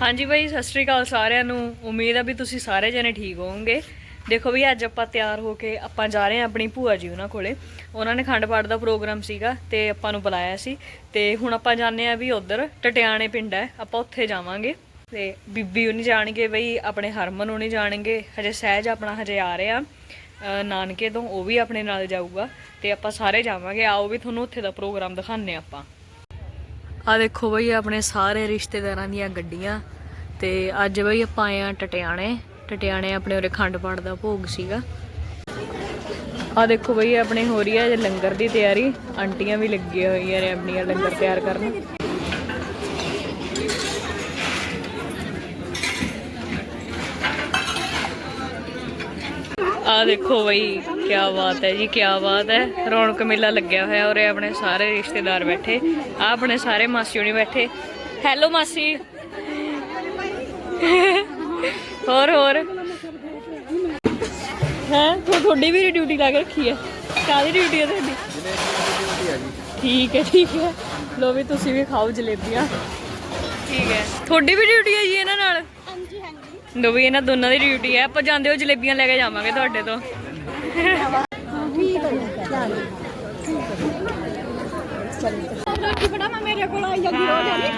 ਹਾਂਜੀ ਬਾਈ, ਸਤਿ ਸ਼੍ਰੀ ਅਕਾਲ ਸਾਰਿਆਂ ਨੂੰ। ਉਮੀਦ ਆ ਵੀ ਤੁਸੀਂ ਸਾਰੇ ਜਣੇ ਠੀਕ ਹੋਵੋਗੇ। ਦੇਖੋ ਵੀ ਅੱਜ ਆਪਾਂ ਤਿਆਰ ਹੋ ਕੇ ਆਪਾਂ ਜਾ ਰਹੇ ਹਾਂ ਆਪਣੀ ਭੂਆ ਜੀ ਉਹਨਾਂ ਕੋਲੇ। ਉਹਨਾਂ ਨੇ ਖੰਡ ਪਾਠ ਦਾ ਪ੍ਰੋਗਰਾਮ ਸੀਗਾ ਤੇ ਆਪਾਂ ਨੂੰ ਬੁਲਾਇਆ ਸੀ। ਤੇ ਹੁਣ ਆਪਾਂ ਜਾਂਦੇ ਆ ਵੀ ਉਧਰ, ਟਟਿਆਣੇ ਪਿੰਡ ਹੈ, ਆਪਾਂ ਉੱਥੇ ਜਾਵਾਂਗੇ। ਤੇ ਬੀਬੀ ਉਹ ਨਹੀਂ ਜਾਣਗੇ ਬਈ, ਆਪਣੇ ਹਰਮਨ ਉਹ ਨਹੀਂ ਜਾਣਗੇ। ਹਜੇ ਸਹਿਜ ਆਪਣਾ ਹਜੇ ਆ ਰਿਹਾ। ਨਾਨਕੇ ਤੋਂ ਉਹ ਵੀ ਆਪਣੇ ਨਾਲ ਜਾਊਗਾ। ਤੇ ਆਪਾਂ ਸਾਰੇ ਜਾਵਾਂਗੇ। ਆਓ ਵੀ ਤੁਹਾਨੂੰ ਉੱਥੇ ਦਾ ਪ੍ਰੋਗਰਾਮ ਦਿਖਾਉਂਦੇ ਹਾਂ ਆਪਾਂ। ਆ ਦੇਖੋ ਬਈ, ਆਪਣੇ ਸਾਰੇ ਰਿਸ਼ਤੇਦਾਰਾਂ ਦੀਆਂ ਗੱਡੀਆਂ। ਤੇ ਅੱਜ ਬਈ ਆਪਾਂ ਆਏ ਆ ਟਟਿਆਣੇ। ਟਟਿਆਣੇ ਆਪਣੇ ਉਰੇ ਖੰਡ ਪਾਠ ਦਾ ਭੋਗ ਸੀਗਾ। ਆ ਦੇਖੋ ਬਈ, ਆਪਣੇ ਹੋ ਰਹੀ ਹੈ ਜੇ ਲੰਗਰ ਦੀ ਤਿਆਰੀ। ਆਂਟੀਆਂ ਵੀ ਲੱਗੀਆਂ ਹੋਈਆਂ ਨੇ ਆਪਣੀਆਂ ਲੰਗਰ ਤਿਆਰ ਕਰਨ। ਆ ਦੇਖੋ ਬਈ ਕੀ ਬਾਤ ਹੈ ਜੀ ਕੀ ਬਾਤ ਹੈ। ਰੌਣਕ ਮੇਲਾ ਲੱਗਿਆ ਹੋਇਆ ਔਰ ਆਪਣੇ ਸਾਰੇ ਰਿਸ਼ਤੇਦਾਰ ਬੈਠੇ। ਆ ਆਪਣੇ ਸਾਰੇ ਮਾਸੀ ਹੋਣੀ ਬੈਠੇ। ਹੈਲੋ ਮਾਸੀ। ਹੋਰ ਹੋਰ। ਹੈ ਤੁਹਾਡੀ ਵੀ ਡਿਊਟੀ ਲਾ ਕੇ ਰੱਖੀ ਹੈ। ਕਾਹਦੀ ਡਿਊਟੀ ਹੈ ਤੁਹਾਡੀ? ਠੀਕ ਹੈ ਠੀਕ ਹੈ। ਲੋ ਵੀ ਤੁਸੀਂ ਵੀ ਖਾਓ ਜਲੇਬੀਆਂ। ਠੀਕ ਹੈ। ਤੁਹਾਡੀ ਵੀ ਡਿਊਟੀ ਹੈ ਜੀ ਇਹਨਾਂ ਨਾਲ? ਹਾਂਜੀ ਹਾਂਜੀ। ਲੋ ਵੀ ਇਹਨਾਂ ਦੋਨਾਂ ਦੀ ਡਿਊਟੀ ਹੈ। ਆਪਾਂ ਜਾਂਦੇ ਹੋ ਜਲੇਬੀਆਂ ਲੈ ਕੇ ਜਾਵਾਂਗੇ ਤੁਹਾਡੇ ਤੋਂ। ਬੜਾ ਮੈਂ ਮੇਰੇ ਕੋਲ ਆਈ ਜਾਂਦੀ ਹੋ ਜਾਂਦੀ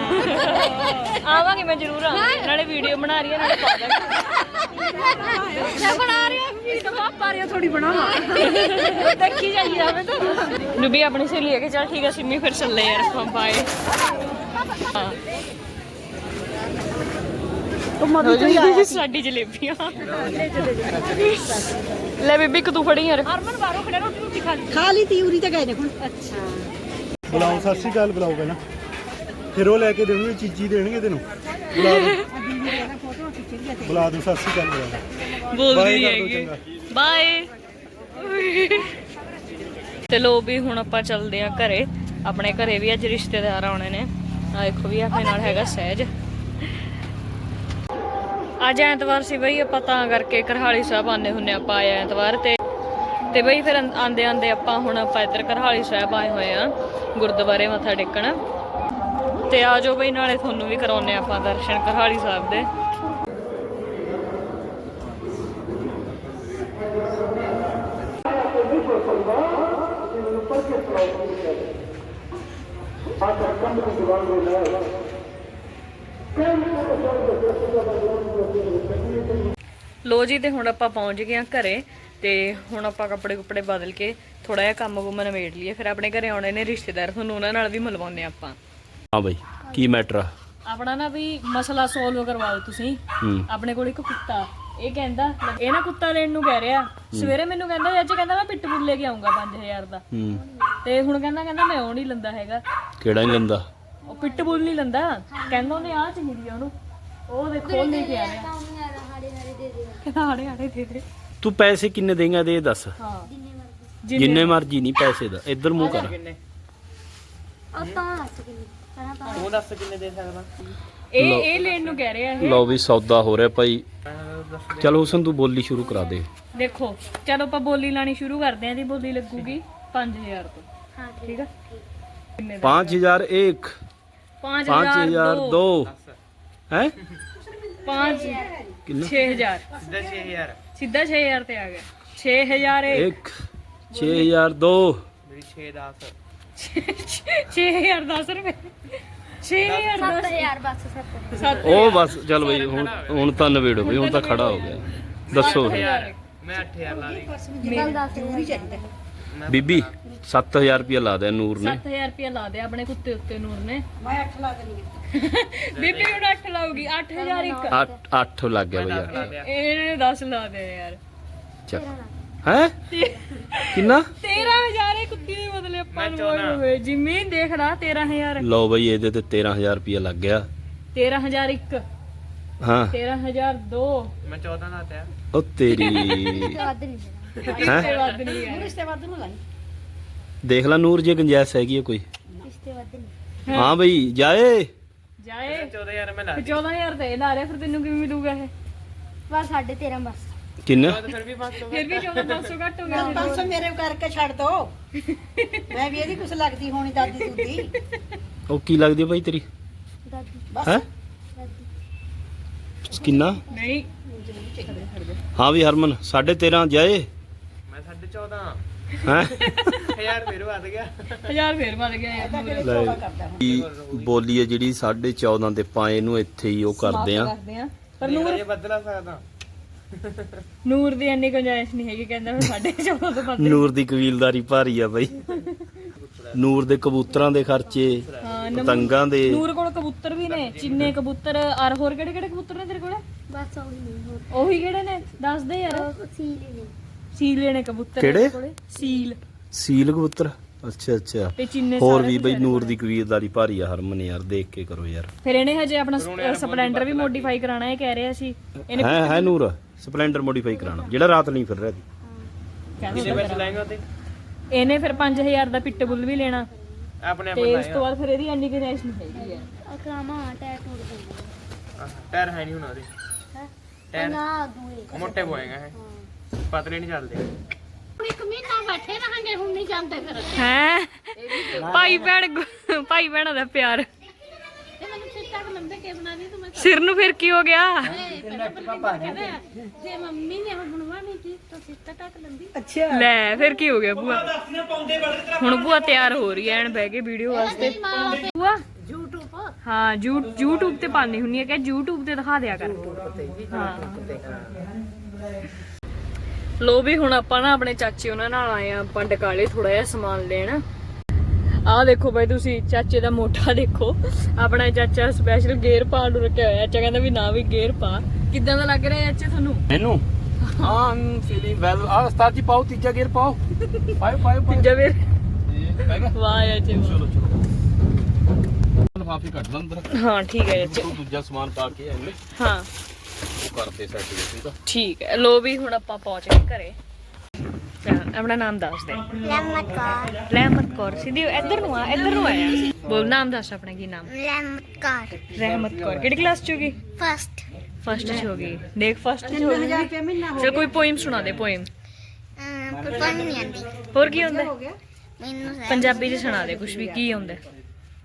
ਆਵਾਂਗੇ ਮੈਂ ਜ਼ਰੂਰ ਆਵਾਂਗੀ। ਨਾਲੇ ਵੀਡੀਓ ਬਣਾ ਰਹੀ ਹੈ ਨਾਲੇ ਪਾ ਦਾਂਗੇ। ਮੈਂ ਬਣਾ ਰਹੀ ਹਾਂ ਵੀਡੀਓ ਪਾਪਾ ਰਿਆ ਥੋੜੀ ਬਣਾਵਾ ਦੇਖੀ ਜਾਈ ਜਾਵੇ ਤਾਂ ਨੂੰ ਵੀ ਆਪਣੀ ਸਹੇਲੀ ਹੈ ਕਿ ਚਲ ਠੀਕ ਹੈ ਸਿੰਮੀ ਫਿਰ ਚੱਲੇ ਯਾਰ ਆਪਾਂ ਬਾਏ ਹਾਂ। ਉਹ ਲਓ ਜੀ, ਸਾਡੀ ਜਲੇਬੀਆਂ। ਲੈ ਬੀਬੀ ਇੱਕ ਤੂੰ ਫੜੀ ਯਾਰ। ਹਰਮਨ ਬਾਹਰੋਂ ਖੜਾ ਰੋਟੀ ਰੋਟੀ ਖਾ ਲਈ। ਖਾ ਲਈ ਤੀ ਉਰੀ ਤਾਂ ਗਏ ਨੇ ਹੁਣ। ਅੱਛਾ। ਬੁਲਾਓ ਸਤਿ ਸ਼੍ਰੀ ਅਕਾਲ ਬੁਲਾਓ ਪਹਿਲਾਂ। ਫਿਰ ਉਹ ਲੈ ਕੇ ਦੇਣਗੇ ਚੀਜ਼ੀ ਦੇਣਗੇ ਤੈਨੂੰ। ਬੁਲਾ ਦੋ ਬੁਲਾ ਦੋ ਸਤਿ ਸ਼੍ਰੀ ਅਕਾਲ ਬੁਲਾ ਦਿਓ। ਬੋਲਦੀ Bye ਨਹੀਂ ਕਰ ਦਿਓ ਹੈਗੀ। ਬਾਏ। ਚਲੋ ਵੀ ਹੁਣ ਆਪਾਂ ਚੱਲਦੇ ਆ ਘਰੇ। ਆਪਣੇ ਘਰੇ ਵੀ ਅੱਜ ਰਿਸ਼ਤੇਦਾਰ ਆਉਣੇ ਨੇ। ਆ ਦੇਖੋ ਵੀ ਆਪਣੇ ਨਾਲ ਹੈਗਾ ਸਹਿਜ। ਅੱਜ ਐਤਵਾਰ ਸੀ ਬਈ, ਆਪਾਂ ਤਾਂ ਕਰਕੇ ਕਰਹਾਲੀ ਸਾਹਿਬ ਆਨੇ ਹੁੰਨੇ ਆਪਾਂ ਆਏ ਐਤਵਾਰ ਤੇ। ਤੇ ਬਈ ਫਿਰ ਆਂਦੇ ਆਂਦੇ ਆਪਾਂ ਹੁਣ ਆਪਾਂ ਇੱਧਰ ਕਰਹਾਲੀ ਸਾਹਿਬ ਆਏ ਹੋਏ ਆ ਗੁਰਦੁਆਰੇ ਮੱਥਾ ਟੇਕਣ। ਤੇ ਆ ਜਾਓ ਬਈ, ਨਾਲੇ ਤੁਹਾਨੂੰ ਵੀ ਕਰਾਉਨੇ ਆਪਾਂ ਦਰਸ਼ਨ ਕਰਹਾਲੀ ਸਾਹਿਬ ਦੇ। ਲੋ ਜੀ ਤੇ ਹੁਣ ਆਪਾਂ ਪਹੁੰਚ ਗਏ ਆ ਘਰੇ ਤੇ ਹੁਣ ਆਪਾਂ ਕੱਪੜੇ ਕੁਪੜੇ ਬਦਲ ਕੇ ਥੋੜਾ ਜਿਹਾ ਕੰਮ ਕੁਮ ਨਵੇੜ ਲਈਏ। ਫਿਰ ਆਪਣੇ ਘਰੇ ਆਉਣੇ ਨੇ ਰਿਸ਼ਤੇਦਾਰ ਤੁਹਾਨੂੰ ਉਹਨਾਂ ਨਾਲ ਵੀ ਮਿਲਵਾਉਂਦੇ ਆਪਾਂ। ਹਾਂ ਬਈ ਕੀ ਮੈਟਰ ਆ? ਆਪਣਾ ਨਾ ਵੀ ਮਸਲਾ ਸੋਲਵ ਕਰਵਾਓ ਤੁਸੀਂ। ਆਪਣੇ ਕੋਲ ਇੱਕ ਕੁੱਤਾ। ਇਹ ਕਹਿੰਦਾ ਇਹ ਨਾ ਕੁੱਤਾ ਲੈਣ ਨੂੰ ਕਹਿ ਰਿਹਾ। ਸਵੇਰੇ ਮੈਨੂੰ ਕਹਿੰਦਾ ਅੱਜ ਕਹਿੰਦਾ ਮੈਂ ਪਿੱਟਬੁਲ ਲੈ ਕੇ ਆਉਂਗਾ 5000 ਦਾ। ਤੇ ਹੁਣ ਕਹਿੰਦਾ ਕਹਿੰਦਾ ਮੈਂ ਉਹ ਨਹੀਂ ਲੰਦਾ ਹੈਗਾ। ਕਿਹੜਾ ਨਹੀਂ ਲੰਦਾ? ਉਹ ਪਿੱਟਬੁਲ ਨਹੀਂ ਲੰਦਾ। ਕਹਿੰਦਾ ਉਹਨੇ ਆ ਚਾਹੀਦੀ ਆ ਉਹਨੂੰ। ਉਹ ਦੇਖੋ ਉਹ ਲੈ ਕੇ ਆ ਰਿਹਾ। ਕਹਿੰਦਾ ਹਾੜੇ ਹਾੜੇ ਦੇ ਦੇ। ਤੂੰ ਪੈਸੇ ਕਿੰਨੇ ਦੇਂਗਾ ਦੇ ਇਹ ਦੱਸ? ਹਾਂ। ਜਿੰਨੇ ਮਰਜ਼ੀ ਨਹੀਂ ਪੈਸੇ ਦਾ। ਇੱਧਰ ਮੂੰਹ ਕਰ। ਇਹ ਇਹ ਲੈਣ ਨੂੰ ਕਹਿ ਰਿਹਾ ਇਹ। ਲਓ ਵੀ ਸੌਦਾ ਹੋ ਰਿਹਾ ਭਾਈ। ਚਲ ਹੁਸਨ ਤੂੰ ਬੋਲੀ ਸ਼ੁਰੂ ਕਰਾ ਦੇ। ਦੇਖੋ ਚਲੋ ਆਪਾਂ ਬੋਲੀ ਲਾਣੀ ਸ਼ੁਰੂ ਕਰਦੇ ਆਂ ਦੀ ਬੋਲੀ ਲੱਗੂਗੀ 5000 ਤੋਂ। ਹਾਂ ਠੀਕ ਆ? ਕਿੰਨੇ ਦਾ? 5001 5002 ਦੋ। ਹੈ? 5 ਕਿੰਨਾ? 6000 ਸਿੱਧਾ 6000 ਸਿੱਧਾ 6000 ਤੇ ਆ ਗਿਆ। 6000 1 6002 6010 ਰੁਪਏ। 6010 7000 ਬਸ 7000 ਸੱਤ ਉਹ ਬਸ ਚੱਲ ਬਈ ਹੁਣ ਹੁਣ ਤਾਂ ਨਵੇੜੋ ਬਈ ਹੁਣ ਤਾਂ ਖੜਾ ਹੋ ਗਿਆ। ਦੱਸੋ। ਗੱਲ ਦੱਸ ਪੂਰੀ ਚਾਹੀਦਾ ਬੀਬੀ 7000 ਰੁਪਇਆ ਲਾ ਦਿਆ ਨੂਰ ਨੇ। 7000 ਰੁਪਏ ਲਾ ਦੇ ਆਪਣੇ ਕੁੱਤੇ ਉੱਤੇ ਨੂਰ ਨੇ। ਮੈਂ 8 ਲਾ ਦੇਣੀ ਬੀਬੀ ਹੁਣ 8 ਲਾਉਗੀ 8000 ਇੱਕ। 8 8 ਲੱਗ ਗਿਆ ਬਈ ਯਾਰ। ਇਹਨੇ 10 ਲਾ ਦੇ ਯਾਰ। ਚੱਲ। ਹੈ? ਕਿੰਨਾ? 13000 ਇਹ ਕੁੱਤੀ ਦੇ ਬਦਲੇ ਆਪਾਂ ਨੂੰ ਹੋਏ। ਜਿੰਮੀ ਦੇਖਣਾ 13000 ਲਓ ਬਈ ਇਹਦੇ ਤੇ 13000 ਰੁਪਇਆ ਲੱਗ ਗਿਆ। 13000 ਇੱਕ। ਹਾਂ। 13000 ਦੋ। ਉਹ ਤੇਰੀ। ਵੱਧ ਨਹੀਂ ਦੇਣਾ। ਹੈ? ਤੇ ਵੱਧ ਨਹੀਂ ਹੈ ਰਿਸ਼ਤੇ ਵੱਧ ਨੂੰ ਲਾਈ। ਦੇਖ ਲੈ ਨੂਰ ਜੇ ਗੁੰਜਾਇਸ਼ ਹੈਗੀ ਹੈ ਕੋਈ। ਰਿਸ਼ਤੇ ਵੱਧ ਨਹੀਂ। ਹਾਂ ਬਈ ਜਾਏ। ਜਾਏ। 14000 ਮੈਂ ਲਾ 14000 ਤੇ ਇਹ ਲਾ ਰਿਹਾ ਫਿਰ ਤੈਨੂੰ ਕਿਵੇਂ ਮਿਲੂਗਾ ਇਹ? ਪਰ 13.5 ਬਸ। ਕਿੰਨਾ? ਫਿਰ ਵੀ 14500 ਘੱਟ ਹੋ ਗਿਆ। 500 ਮੇਰੇ ਕਰਕੇ ਛੱਡ ਦੋ। ਮੈਂ ਵੀ ਇਹਦੀ ਕੁਛ ਲੱਗਦੀ ਹੋਣੀ ਦਾਦੀ ਦੂਦੀ। ਉਹ ਕੀ ਲੱਗਦੀ ਹੈ ਭਾਈ ਤੇਰੀ? ਦਾਦੀ। ਬਸ। ਹੈ ਕਿੰਨਾ? ਨਹੀਂ। ਹਾਂ ਵੀ ਹਰਮਨ 13.5 ਜਾਏ। ਮੈਂ 14.5 ਹੈ? ਹਜ਼ਾਰ ਫਿਰ ਵੱਧ ਗਿਆ। ਹਜ਼ਾਰ ਫੇਰ ਵੱਧ ਗਿਆ ਯਾਰ ਲੈ ਕੀ ਬੋਲੀ ਹੈ ਜਿਹੜੀ 14.5 ਦੇ ਪਾਏ ਨੂੰ ਇੱਥੇ ਹੀ ਉਹ ਕਰਦੇ ਆ ਕਰਦੇ ਆ ਪਰ ਨੂਰ ਇਹ ਬਦਲਾ ਸਕਦਾ। ਨੂਰ ਦੀ ਇੰਨੀ ਗੁੰਜਾਇਸ਼ ਨਹੀਂ ਹੈਗੀ ਕਹਿੰਦਾ ਮੈਂ ਸਾਡੇ 14 ਤੋਂ ਵੱਧ ਨੂਰ ਦੀ ਕਬੀਲਦਾਰੀ ਭਾਰੀ ਆ ਬਾਈ। ਨੂਰ ਦੇ ਕਬੂਤਰਾਂ ਦੇ ਖਰਚੇ ਹਾਂ ਨਮ- ਪਤੰਗਾਂ ਦੇ। ਨੂਰ ਕੋਲ ਕਬੂਤਰ ਵੀ ਨੇ ਚਿੰਨੇ ਕਬੂਤਰ ਔਰ ਹੋਰ ਕਿਹੜੇ ਕਿਹੜੇ ਕਬੂਤਰ ਨੇ ਤੇਰੇ ਕੋਲ? ਬਸ ਉਹੀ ਨਹੀਂ ਹੋਰ। ਉਹੀ ਕਿਹੜੇ ਨੇ? ਦੱਸ ਦੇ ਯਾਰ। ਸੀਲੇ ਨੇ। ਸੀਲੇ ਨੇ ਕਬੂਤਰ ਕਿਹੜੇ? ਕੋਲੇ? ਸੀਲ ਸੀਲ ਕਬੂਤਰ? ਅੱਛਾ ਅੱਛਾ। ਤੇ ਚਿੰਨੇ ਹੋਰ ਸਾਰੇ ਵੀ ਬਈ ਨੂਰ ਦੀ ਕਬੀਲਦਾਰੀ ਭਾਰੀ ਆ ਹਰਮਨ ਯਾਰ ਦੇਖ ਕੇ ਕਰੋ ਯਾਰ। ਫਿਰ ਇਹਨੇ ਹਜੇ ਆਪਣਾ ਸਪਲੈਂਡਰ ਵੀ ਮੋਡੀਫਾਈ ਕਰਾਣਾ ਹੈ ਕਹਿ ਰਿਹਾ ਸੀ। ਇਹਨੇ ਹੈ ਹੈ ਨੂਰ ਸਪਲੈਂਡਰ ਮੋਡੀਫਾਈ ਕਰਾਣਾ ਜਿਹੜਾ ਰਾਤ ਨਹੀਂ ਫਿਰ ਰਿਹਾ ਸੀ ਕਹਿੰਦਾ ਕਿੰਨੇ ਪੈਸੇ ਲਾਏਗਾ ਤੇ ਇਹਨੇ ਫਿਰ 5000 ਦਾ ਪਿੱਟ ਬੁੱਲ ਵੀ ਲੈਣਾ। ਆਪਣੇ ਆਪ ਤੇ ਉਸ ਤੋਂ ਬਾਅਦ ਫਿਰ ਇਹਦੀ ਇੰਨੀ ਗੁੰਜਾਇਸ਼ ਨਹੀਂ ਹੈਗੀ ਯਾਰ। ਅਕਰਾਮਾ ਟੈਟ ਟੁੱਟ ਗਈ ਟਾਇਰ ਹੈ ਨਹੀਂ ਹੁਣ ਉਹਦੇ। ਹੈ? ਟਾਇਰ ਨਾ ਦੂਏ ਮੋਟੇ ਹੋਏਗਾ ਹੈ। ਪਤਲੇ ਨਹੀਂ ਚੱਲਦੇ। ਹੁਣ ਇੱਕ ਮਹੀਨਾ ਬੈਠੇ ਰਹਾਂਗੇ ਹੁਣ ਨਹੀਂ ਜਾਂਦੇ ਫਿਰ। ਹੈ? ਭਾਈ ਭੈਣ ਗੁ- ਭਾਈ ਭੈਣਾਂ ਦਾ ਪਿਆਰ। ਮੈਨੂੰ ਸਿੱਟਾ ਕੇ ਤੂੰ ਮੈਂ ਸਿਰ ਨੂੰ ਫਿਰ ਕੀ ਹੋ ਗਿਆ? ਜੇ ਮੰਮੀ ਨੇ ਉਹ ਬਣਵਾਣੀ ਸੀ ਤਾਂ ਸਿੱਟਾ ਟੱਕ ਲੰਬੀ। ਲੈ ਫਿਰ ਕੀ ਹੋ ਗਿਆ ਬੂਆ ਹੁਣ ਬੂਆ ਤਿਆਰ ਹੋ ਰਹੀ ਐ ਐਨ ਬਹਿ ਕੇ ਵੀਡੀਓ ਵਾਸਤੇ। ਬੂਆ YouTube ਹਾਂ ਯੂ YouTube ਤੇ ਪਾਣੀ ਹੁੰਨੀ ਹੈ ਕਿ YouTube ਤੇ ਦਿਖਾ ਦਿਆ ਕਰ। ਹਾਂ। ਲੋ ਵੀ ਹੁਣ ਆਪਾਂ ਨਾ ਆਪਣੇ ਚਾਚੇ ਉਹਨਾਂ ਨਾਲ ਆਏ ਆ ਆਪਾਂ ਡਕਾਲੇ ਥੋੜਾ ਜਿਹਾ ਸਮਾਨ ਲੈਣ। ਆਹ ਦੇਖੋ ਬਾਈ ਤੁਸੀਂ ਚਾਚੇ ਦਾ ਮੋਢਾ ਦੇਖੋ। ਆਪਣਾ ਚਾਚਾ ਸਪੈਸ਼ਲ ਗੇਅਰ ਪਾਉਣ ਨੂੰ ਰੱਖਿਆ ਹੋਇਆ ਚਾਚਾ ਕਹਿੰਦਾ ਵੀ ਨਾ ਵੀ ਗੇਅਰ ਪਾ। ਕਿੱਦਾਂ ਦਾ ਲੱਗ ਰਿਹਾ ਚਾਚੇ ਤੁਹਾਨੂੰ? ਮੈਨੂੰ? ਹਾਂ ਆਮ ਫੀਲਿੰਗ ਵੈਲ ਆ ਉਸਤਾਦ ਜੀ ਪਾਓ ਤੀਜਾ ਗੇਅਰ ਪਾਓ। ਪਾਓ ਪਾਓ ਤੀਜਾ ਪੈ ਗਿਆ। ਵਾਹ ਚਾਚੇ ਵਾਹ। ਚਲੋ ਚਲੋ। ਲਫਾਫੇ ਕੱਢ ਲਾਂ ਅੰਦਰ। ਹਾਂ ਠੀਕ ਹੈ ਚਾਚੇ ਦੂਜਾ ਸਮਾਨ ਪਾ ਕੇ ਐਵੇਂ ਹਾਂ। ਸੈੱਟ ਠੀਕ ਆ? ਠੀਕ ਹੈ ਲੋ ਵੀ ਹੁਣ ਆਪਾਂ ਪਹੁੰਚ ਗਏ ਘਰੇ। ਆਪਣਾ ਨਾਮ ਦੱਸ ਦੇ। ਲੈਮਤ ਕਾਰ। ਰਹਿਮਤ ਕੌਰ ਸਿੱਧੀ ਇੱਧਰ ਨੂੰ ਆ ਇੱਧਰ ਨੂੰ ਆਇਆ। ਬੋਲ ਨਾਮ ਦੱਸ ਆਪਣਾ ਕੀ ਨਾਮ? ਲੈਮਤ ਕਾਰ। ਰਹਿਮਤ ਕੌਰ ਕਿਹੜੀ ਕਲਾਸ ਚ ਹੋਗੀ ਫਸਟ ਫਸਟ ਚ ਹੋਗੀ ਦੇਖ ਫਸਟ ਚ ਹੋਗੀ ਚਲ ਕੋਈ ਪੋਇਮ ਸੁਣਾ ਦੇ ਪੋਇਮ ਪਰ ਪੜ੍ਹ ਨਹੀਂ ਆਂਦੀ ਹੋਰ ਕੀ ਹੁੰਦਾ ਮੈਨੂੰ ਪੰਜਾਬੀ ਚ ਸੁਣਾ ਦੇ ਕੁਝ ਵੀ ਕੀ ਹੁੰਦਾ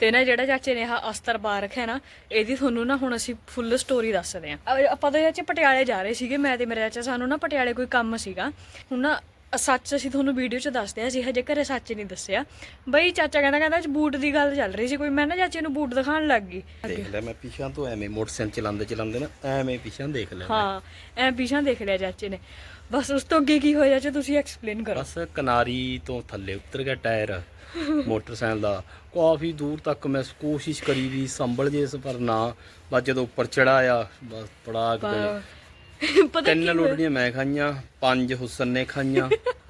ਤੇ ਨਾ ਜਿਹੜਾ ਚਾਚੇ ਨੇ ਆਹ ਅਸਤਰ ਪਾ ਰੱਖਿਆ ਨਾ ਇਹਦੀ ਤੁਹਾਨੂੰ ਨਾ ਹੁਣ ਅਸੀਂ ਫੁੱਲ ਸਟੋਰੀ ਦੱਸਦੇ ਆ ਆਪਾਂ ਤਾਂ ਚਾਚੇ ਪਟਿਆਲੇ ਜਾ ਰਹੇ ਸੀਗੇ ਮੈਂ ਤੇ ਮੇਰਾ ਚਾਚਾ ਸਾਨੂੰ ਨਾ ਪਟਿਆਲੇ ਕੋਈ ਕੰਮ ਸੀਗਾ। ਹੁਣ ਨਾ ਸੱਚ ਅਸੀਂ ਤੁਹਾਨੂੰ ਵੀਡੀਓ 'ਚ ਦੱਸਦੇ ਆ ਅਸੀਂ ਹਜੇ ਘਰੇ ਸੱਚ ਨਹੀਂ ਦੱਸਿਆ। ਬਈ ਚਾਚਾ ਕਹਿੰਦਾ ਕਹਿੰਦਾ ਅੱਜ ਬੂਟ ਦੀ ਗੱਲ ਚੱਲ ਰਹੀ ਸੀ ਕੋਈ ਮੈਂ ਨਾ ਚਾਚੇ ਨੂੰ ਬੂਟ ਦਿਖਾਉਣ ਲੱਗ ਗਈ। ਦੇਖ ਲੈ ਮੈਂ ਪਿਛਾਂ ਤੋਂ ਐਵੇਂ ਮੋਟਰਸਾਈਕਲ ਚਲਾਉਂਦੇ ਚਲਾਉਂਦੇ ਨਾ ਐਵੇਂ ਪਿਛਾਂ ਦੇਖ ਲਿਆ ਹਾਂ ਐ ਪਿਛਾਂ ਦੇਖ ਲਿਆ ਚਾਚੇ ਨੇ। ਬਸ ਉਸ ਤੋਂ ਅੱਗੇ ਕੀ ਹੋਇਆ ਚਾਚਾ ਤੁਸੀਂ ਐਕਸਪਲੇਨ ਕਰੋ। ਬਸ ਕਿਨਾਰੀ ਤੋਂ ਥੱਲੇ ਉਤਰ ਗਿਆ ਟਾਇਰ ਮੋਟਰਸਾਈਕਲ ਦਾ। ਕਾਫੀ ਦੂਰ ਤੱਕ ਮੈਂ ਕੋਸ਼ਿਸ਼ ਕਰੀ ਵੀ ਸੰਭਲ ਜੇ ਇਸ ਪਰ ਨਾ ਬਸ ਜਦੋਂ ਉੱਪਰ ਚੜਾਇਆ ਬਸ ਪੜਾਕ ਦੇ ਪਤਾ ਤਿੰਨ ਲੋਟੜੀਆਂ ਮੈਂ ਖਾਈਆਂ ਪੰਜ ਹੁਸਨ ਨੇ ਖਾਈਆਂ।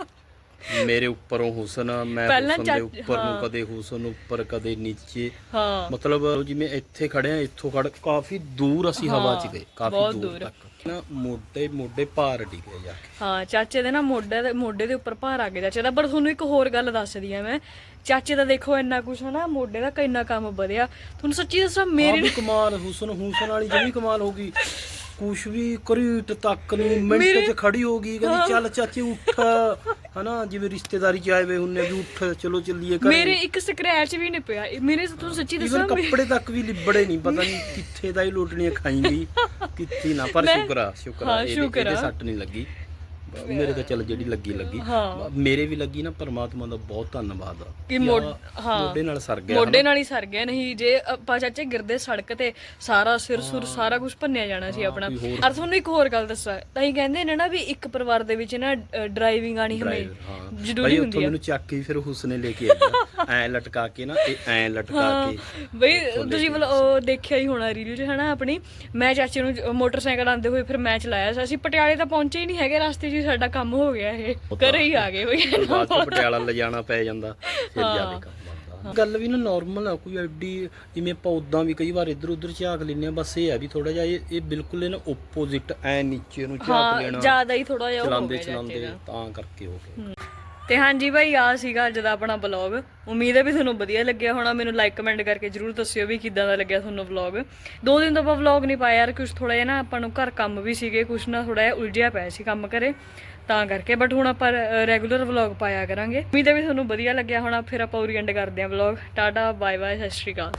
ਮੇਰੇ ਉੱਪਰੋਂ ਹੁਸਨ ਮੈਂ ਪਹਿਲਾਂ ਹੁਸਨ ਦੇ ਉੱਪਰ ਨੂੰ ਹਾਂ। ਕਦੇ ਹੁਸਨ ਉੱਪਰ ਕਦੇ ਨੀਚੇ। ਹਾਂ। ਮਤਲਬ ਜਿਵੇਂ ਇੱਥੇ ਖੜੇ ਆ ਇੱਥੋਂ ਖੜ ਕਾਫੀ ਦੂਰ ਅਸੀਂ ਹਵਾ 'ਚ ਗਏ ਕਾਫੀ ਦੂਰ ਦੂਰ। ਤੱਕ। ਨਾ ਮੋਢੇ ਮੋਢੇ ਭਾਰ ਡਿੱਗੇ ਜਾ ਕੇ। ਹਾਂ ਚਾਚੇ ਦੇ ਨਾ ਮੋਢੇ ਦੇ ਮੋਢੇ ਦੇ ਉੱਪਰ ਭਾਰ ਆ ਗਿਆ ਚਾਚੇ ਦਾ ਪਰ ਤੁਹਾਨੂੰ ਇੱਕ ਹੋਰ ਗੱਲ ਦੱਸਦੀ ਆ ਮੈਂ। ਚਾਚੇ ਦਾ ਦੇਖੋ ਇੰਨਾ ਕੁਛ ਹਨਾ ਮੋਢੇ ਦਾ ਕਿੰਨਾ ਕੰਮ ਵਧਿਆ। ਤੁਹਾਨੂੰ ਸੱਚੀ ਦੱਸਾਂ ਮੇਰੇ ਮੇਰੇ ਕਮਾਲ ਹੁਸਨ ਹੁਸਨ ਵਾਲੀ ਜਮੀ ਕਮਾਲ ਹੋ ਗਈ। ਕੁਛ ਵੀ ਕਰੀਟ ਤੱਕ ਨਹੀਂ ਮਿੰਟ 'ਚ ਖੜੀ ਹੋ ਗਈ ਕਹਿੰਦੀ ਚੱਲ ਚਾਚੀ ਉੱਠ। ਹਨਾ ਜਿਵੇਂ ਰਿਸ਼ਤੇਦਾਰੀ 'ਚ ਆਏ ਵੇ ਹੁੰਨੇ ਵੀ ਉੱਠ ਚਲੋ ਚੱਲੀਏ ਘਰੇ। ਮੇਰੇ ਇੱਕ ਸਕ੍ਰੈਚ ਵੀ ਨਹੀਂ ਪਿਆ। ਮੇਰੇ ਤੁਹਾਨੂੰ ਸੱਚੀ ਦੱਸਾਂ ਕੱਪੜੇ ਤੱਕ ਵੀ ਲਿਬੜੇ ਨਹੀਂ ਪਤਾ ਨਹੀਂ ਕਿੱਥੇ ਦਾ ਹੀ ਲੋਟਣੀਆਂ ਖਾਈ ਗਈ ਕਿੱਥੇ ਨਾ। ਪਰ ਸ਼ੁਕਰ ਆ ਸ਼ੁਕਰ ਆ ਇਹਦੇ। ਸੱਟ ਨਹੀਂ ਲੱਗੀ। ਮੇਰੇ ਤਾਂ ਚੱਲ ਜਿਹੜੀ ਲੱਗੀ ਲੱਗੀ। ਹਾਂ। ਮੇਰੇ ਵੀ ਲੱਗੀ ਨਾ ਪਰਮਾਤਮਾ ਦਾ ਬਹੁਤ ਧੰਨਵਾਦ ਆ ਕਿ ਮੋਢ- ਆ ਹਾਂ। ਮੋਢੇ ਨਾਲ ਸਰ ਗਿਆ ਮੋਢੇ। ਨਾਲ ਹੀ ਸਰ ਗਿਆ ਨਹੀਂ ਜੇ ਆਪਾਂ ਚਾਚੇ ਗਿਰਦੇ ਸੜਕ ਤੇ ਸਾਰਾ ਸਿਰ ਸੁਰ ਸਾਰਾ ਕੁਝ ਭੰਨਿਆ ਜਾਣਾ ਸੀ ਆਪਣਾ। ਔਰ ਤੁਹਾਨੂੰ ਇੱਕ ਹੋਰ ਗੱਲ ਦੱਸਾਂ ਤਾਂ ਹੀ ਕਹਿੰਦੇ ਨੇ ਨਾ ਵੀ ਇੱਕ ਪਰਿਵਾਰ ਦੇ ਵਿੱਚ ਨਾ ਡਰਾਈਵਿੰਗ ਆਣੀ ਹਮੇ ਡਰਾਈਵਰ, ਹਾਂ। ਜ਼ਰੂਰੀ ਭਾਈ ਹੁੰਦੀ ਉੱਥੋਂ ਆ। ਮੈਨੂੰ ਚੱਕ ਕੇ ਫਿਰ ਹੁਸਨੇ ਲੈ ਕੇ ਆਇਆ ਐ ਲਟਕਾ ਕੇ ਨਾ ਇਹ ਐ ਲਟਕਾ ਕੇ ਬਈ ਤੁਸੀਂ ਮਤਲਬ ਉਹ ਦੇਖਿਆ ਹੀ ਹੋਣਾ ਰੀਲ 'ਚ ਹਨਾ ਆਪਣੀ? ਮੈਂ ਚਾਚੇ ਨੂੰ ਜ- ਮੋਟਰਸਾਈਕਲ ਆਂਦੇ ਹੋਏ ਫਿਰ ਮੈਂ ਚਲਾਇਆ ਸੀ। ਅਸੀਂ ਪਟਿਆਲੇ ਤਾਂ ਪਹੁੰਚੇ ਹੀ ਨਹੀਂ ਹੈਗੇ ਰਸਤੇ 'ਚ ਹੀ ਸਾਡਾ ਕੰਮ ਹੋ ਗਿਆ ਇਹ। ਘਰੇ ਹੀ ਆ ਗਏ ਬਈ। ਫਿਰ ਬਾਅਦ ਚ ਪਟਿਆਲਾ ਲਿਜਾਣਾ ਪੈ ਜਾਂਦਾ। ਫਿਰ ਜਾ ਕੇ ਕੰਮ ਆਉਂਦਾ ਗੱਲ ਵੀ ਨਾ ਨਾਰਮਲ ਆ ਕੋਈ ਐਡੀ ਜਿਵੇਂ ਆਪਾਂ ਉਦਾਂ ਵੀ ਕਈ ਵਾਰ ਇੱਧਰ ਉੱਧਰ ਝਾਕ ਲੈਂਦੇ ਆ ਬਸ ਇਹ ਆ ਵੀ ਥੋੜਾ ਜਿਹਾ ਇਹ ਇਹ ਬਿਲਕੁਲ ਇਹਨਾਂ ਆਪੋਜ਼ਿਟ ਐ ਨੀਚੇ ਨੂੰ ਝਾਕ ਹਾਂ ਲੈਣਾ। ਜ਼ਿਆਦਾ ਹੀ ਥੋੜਾ ਜਿਹਾ ਉਹ ਹੋ ਚਲਾਉਂਦੇ ਗਿਆ ਚਲਾਉਂਦੇ। ਤਾਂ ਕਰਕੇ ਹੋ ਗਿਆ। ਤੇ ਹਾਂਜੀ ਭਾਈ ਆ ਸੀਗਾ ਅੱਜ ਦਾ ਆਪਣਾ ਵਲੌਗ ਉਮੀਦ ਹੈ ਵੀ ਤੁਹਾਨੂੰ ਵਧੀਆ ਲੱਗਿਆ ਹੋਣਾ। ਮੈਨੂੰ ਲਾਈਕ ਕਮੈਂਟ ਕਰਕੇ ਜਰੂਰ ਦੱਸਿਓ ਵੀ ਕਿੱਦਾਂ ਦਾ ਲੱਗਿਆ ਤੁਹਾਨੂੰ ਵਲੌਗ ਦੋ ਦਿਨ ਤੋਂ ਆਪਾਂ ਵਲੌਗ ਨਹੀਂ ਪਾਇਆ ਯਾਰ ਕੁਝ ਥੋੜਾ ਜਿਹਾ ਨਾ ਆਪਾਂ ਨੂੰ ਘਰ ਕੰਮ ਵੀ ਸੀਗੇ ਕੁਝ ਨਾ ਥੋੜਾ ਜਿਹਾ ਉਲਝਿਆ ਪਿਆ ਸੀ ਕੰਮ ਕਰੇ ਤਾਂ ਕਰਕੇ ਬਟ ਹੁਣ ਆਪਾਂ ਰੈਗੂਲਰ ਵਲੌਗ ਪਾਇਆ ਕਰਾਂਗੇ। ਉਮੀਦ ਹੈ ਵੀ ਤੁਹਾਨੂੰ ਵਧੀਆ ਲੱਗਿਆ ਹੋਣਾ। ਫਿਰ ਆਪਾਂ ਉਰੀ ਐਂਡ ਕਰਦੇ ਹਾਂ ਵਲੌਗ ਟਾਟਾ ਬਾਏ ਬਾਏ ਸਤਿ ਸ਼੍ਰੀ ਅਕਾਲ।